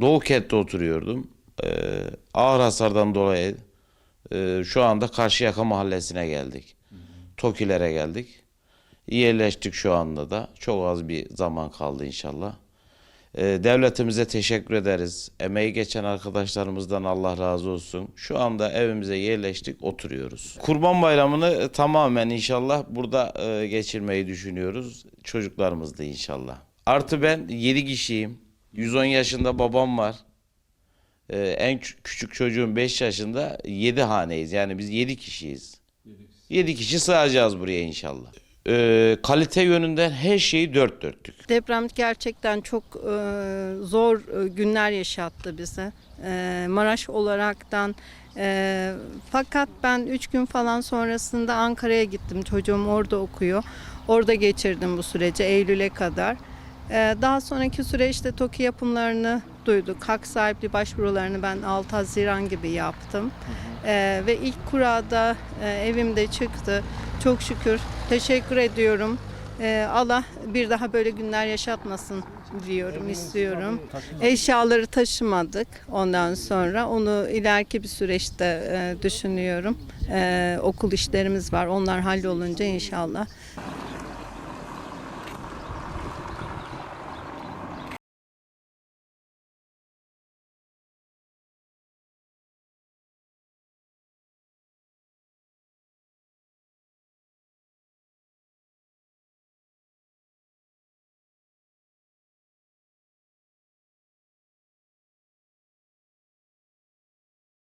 Doğu Kent'te oturuyordum. Ee, ağır hasardan dolayı e, şu anda Karşıyaka Mahallesi'ne geldik. Tokilere geldik. Yerleştik şu anda da. Çok az bir zaman kaldı inşallah. Ee, devletimize teşekkür ederiz. Emeği geçen arkadaşlarımızdan Allah razı olsun. Şu anda evimize yerleştik, oturuyoruz. Kurban Bayramı'nı tamamen inşallah burada e, geçirmeyi düşünüyoruz. Çocuklarımız da inşallah. Artı ben 7 kişiyim. 110 yaşında babam var. Ee, en kü- küçük çocuğum 5 yaşında 7 haneyiz. Yani biz 7 kişiyiz. 7 kişi sığacağız buraya inşallah. Ee, kalite yönünden her şeyi dört dörtlük. Deprem gerçekten çok e, zor e, günler yaşattı bize. E, Maraş olaraktan e, fakat ben 3 gün falan sonrasında Ankara'ya gittim. Çocuğum orada okuyor. Orada geçirdim bu süreci Eylül'e kadar. E, daha sonraki süreçte TOKİ yapımlarını duyduk. Hak sahipliği başvurularını ben 6 Haziran gibi yaptım. E, ve ilk kurada e, evimde çıktı. Çok şükür. Teşekkür ediyorum. Ee, Allah bir daha böyle günler yaşatmasın diyorum, istiyorum. Eşyaları taşımadık ondan sonra. Onu ileriki bir süreçte e, düşünüyorum. Ee, okul işlerimiz var. Onlar hallolunca inşallah.